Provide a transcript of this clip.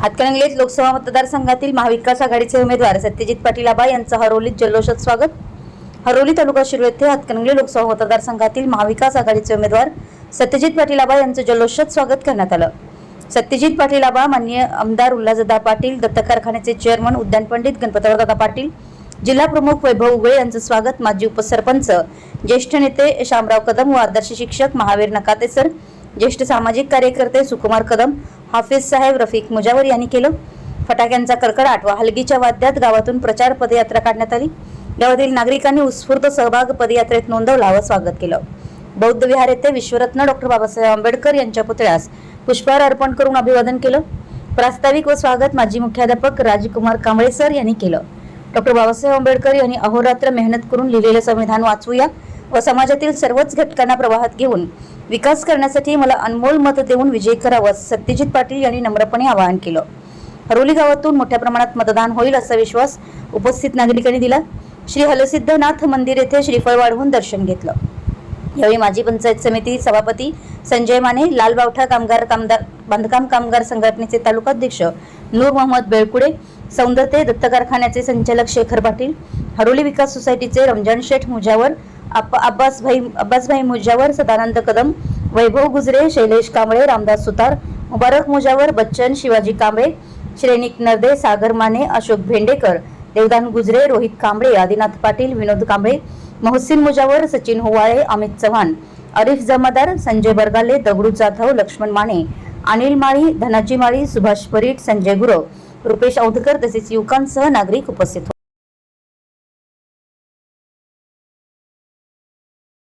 हातकणंगलेत लोकसभा मतदारसंघातील महाविकास आघाडीचे उमेदवार सत्यजित पाटील आबा यांचं हरोलीत जल्लोषात स्वागत. हरोली तालुका शिरू येथे हातकणंगले लोकसभा मतदारसंघातील महाविकास आघाडीचे उमेदवार सत्यजित पाटील आबा यांचं जल्लोषात स्वागत करण्यात आलं. सत्यजित पाटील आबा माननीय आमदार उल्हासदा पाटील दत्त कारखान्याचे चेअरमन उद्यान पंडित गणपतरावदादा पाटील जिल्हा प्रमुख वैभव उगळे यांचं स्वागत माजी उपसरपंच ज्येष्ठ नेते शामराव कदम व आदर्श शिक्षक महावीर नकाते सर ज्येष्ठ सामाजिक कार्यकर्ते सुकुमार कदम हाफिज साहेब रफिक मुजावर यांनी केलं. फटाक्यांचा कडकडाट व हलगीच्या वाद्यात गावातून प्रचार पदयात्रा काढण्यात आली. गावातील नागरिकांनी उत्स्फूर्त सहभाग पदयात्रेत नोंदवला व स्वागत केलं. बौद्ध विहार येथे विश्वरत्न डॉक्टर बाबासाहेब आंबेडकर यांच्या पुतळ्यास पुष्पहार अर्पण करून अभिवादन केलं. प्रास्ताविक व स्वागत माजी मुख्याध्यापक राजकुमार कांबळे सर यांनी केलं. डॉक्टर बाबासाहेब आंबेडकर यांनी अहोरात्र मेहनत करून लिहिलेलं संविधान वाचूया व समाजातील सर्वच घटकांना प्रवाहात घेऊन विकास करण्यासाठी मला अनमोल मत देऊन विजय करावं सत्यजित पाटील यांनी नम्रपणे आवाहन केलं. हरोली गावातून मोठ्या प्रमाणात मतदान होईल असा विश्वास उपस्थित नागरिकांनी दिला. श्री हलसिद्धनाथ मंदिर येथे श्रीफळ वाढवून दर्शन घेतलं. यावेळी माजी पंचायत समिती सभापती संजय माने लाल बावठा कामगार कामदार बांधकाम कामगार संघटनेचे तालुकाध्यक्ष नूर मोहम्मद बेळकुडे सौंदर्य दत्त कारखान्याचे संचालक शेखर पाटील हरोली विकास सोसायटीचे रमजान शेठ मुजावर अब्बासभाई अब्बासभाई मुजावर सदानंद कदम वैभव गुजरे शैलेश कांबळे रामदास सुतार मुबारक मुजावर बच्चन शिवाजी कांबळे श्रेणिक नर्दे सागर माने अशोक भेंडेकर देवदान गुजरे रोहित कांबळे आदिनाथ पाटील विनोद कांबळे मोहसिन मुजावर सचिन होवाळे अमित चव्हाण अरिफ जमादार संजय बरगाले दगडू जाधव लक्ष्मण माने अनिल माळी धनाजी माळी सुभाष परीट संजय गुरव रुपेश औधकर तसेच युवकांसह नागरिक उपस्थित होते.